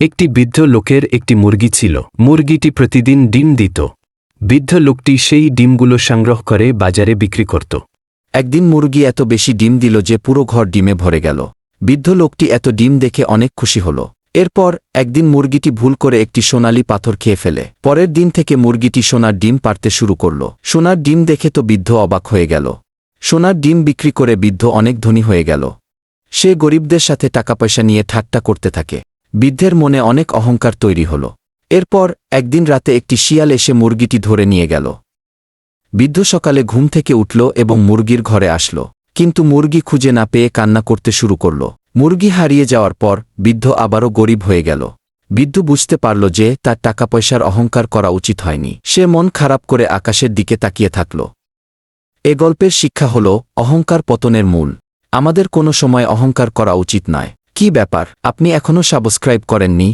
একটি বৃদ্ধ লোকের একটি মুরগি ছিল। মুরগিটি প্রতিদিন ডিম দিত। বৃদ্ধ লোকটি সেই ডিমগুলো সংগ্রহ করে বাজারে বিক্রি করত। একদিন মুরগি এত বেশি ডিম দিল যে পুরো ঘর ডিমে ভরে গেল। বৃদ্ধ লোকটি এত ডিম দেখে অনেক খুশি হল। এরপর একদিন মুরগিটি ভুল করে একটি সোনালি পাথর খেয়ে ফেলে। পরের দিন থেকে মুরগিটি সোনার ডিম পারতে শুরু করল। সোনার ডিম দেখে তো বৃদ্ধ অবাক হয়ে গেল। সোনার ডিম বিক্রি করে বৃদ্ধ অনেক ধনী হয়ে গেল। সে গরিবদের সাথে টাকা পয়সা নিয়ে ঠাট্টা করতে থাকে। বৃদ্ধের মনে অনেক অহংকার তৈরি হল। এরপর একদিন রাতে একটি শিয়াল এসে মুরগিটি ধরে নিয়ে গেল। বৃদ্ধ সকালে ঘুম থেকে উঠল এবং মুরগির ঘরে আসল। কিন্তু মুরগি খুঁজে না পেয়ে কান্না করতে শুরু করল। মুরগি হারিয়ে যাওয়ার পর বৃদ্ধ আবারও গরিব হয়ে গেল। বৃদ্ধ বুঝতে পারল যে তার টাকা পয়সার অহংকার করা উচিত হয়নি। সে মন খারাপ করে আকাশের দিকে তাকিয়ে থাকল। এ গল্পের শিক্ষা হল, অহংকার পতনের মূল। আমাদের কোনো সময় অহংকার করা উচিত নয়। কি ব্যাপার? আপনি এখনও সাবস্ক্রাইব করেননি?